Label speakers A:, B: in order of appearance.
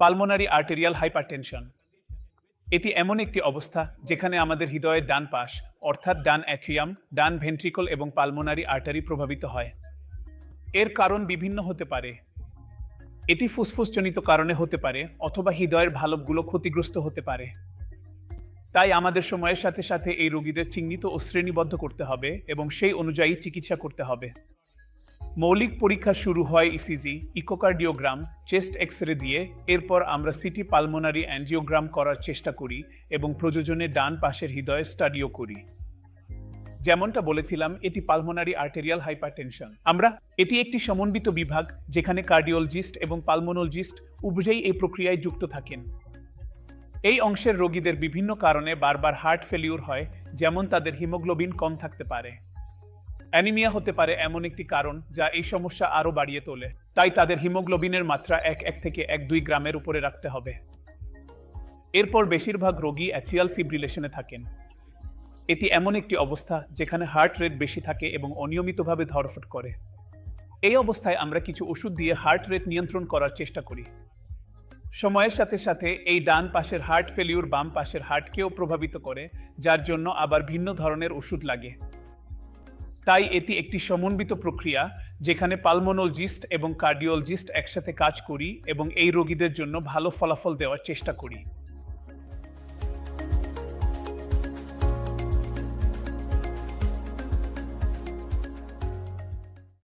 A: Pulmonary arterial hypertension এটি এমন একটি অবস্থা যেখানে আমাদের হৃদয়ের ডান পাশ, অর্থাৎ ডান অ্যাট্রিয়াম ডান ভেন্ট্রিকল এবং পালমোনারি আর্টারি প্রভাবিত হয়। এর কারণ বিভিন্ন হতে পারে। এটি ফুসফুসজনিত কারণে হতে পারে অথবা হৃদয়ের ভালভগুলো ক্ষতিগ্রস্ত হতে পারে। তাই আমাদের সময়ের সাথে সাথে এই রোগীদের চিহ্নিত ও শ্রেণীবদ্ধ করতে হবে এবং সেই অনুযায়ী চিকিৎসা করতে হবে। মৌলিক পরীক্ষা শুরু হয় ECG echocardiogram, chest X ray দিয়ে। এরপর আমরা সিটি পালমোনারি অ্যাঞ্জিওগ্রাম করার চেষ্টা করি এবং প্রযোজনে ডান পাশের হৃদয় স্টাডিও করি। যেমনটা বলেছিলাম, এটি পালমোনারি আর্টেরিয়াল হাইপারটেনশন আমরা, এটি একটি সমন্বিত বিভাগ যেখানে কার্ডিওলজিস্ট এবং পালমোনোলজিস্ট উভয়ই এই প্রক্রিয়ায় যুক্ত থাকেন। এই অংশের রোগীদের বিভিন্ন কারণে বারবার হার্ট ফেলিউর হয়, যেমন তাদের হিমোগ্লোবিন কম থাকতে পারে। অ্যানিমিয়া হতে পারে এমন একটি কারণ যা এই সমস্যা আরও বাড়িয়ে তোলে। তাই তাদের হিমোগ্লোবিনের মাত্রা এক এক থেকে এক দুই গ্রামের উপরে রাখতে হবে। এরপর বেশিরভাগ রোগী অ্যাট্রিয়াল ফিব্রিলেশনে থাকেন। এটি এমন একটি অবস্থা যেখানে হার্ট রেট বেশি থাকে এবং অনিয়মিতভাবে ধরফট করে। এই অবস্থায় আমরা কিছু ওষুধ দিয়ে হার্ট রেট নিয়ন্ত্রণ করার চেষ্টা করি। সময়ের সাথে সাথে এই ডান পাশের হার্ট ফেলিউর বাম পাশের হার্টকেও প্রভাবিত করে, যার জন্য আবার ভিন্ন ধরনের ওষুধ লাগে। তাই এটি একটি সমন্বিত প্রক্রিয়া যেখানে পালমোনোলজিস্ট এবং কার্ডিওলজিস্ট একসাথে কাজ করি এবং এই রোগীদের জন্য ভালো ফলাফল দেওয়ার চেষ্টা করি।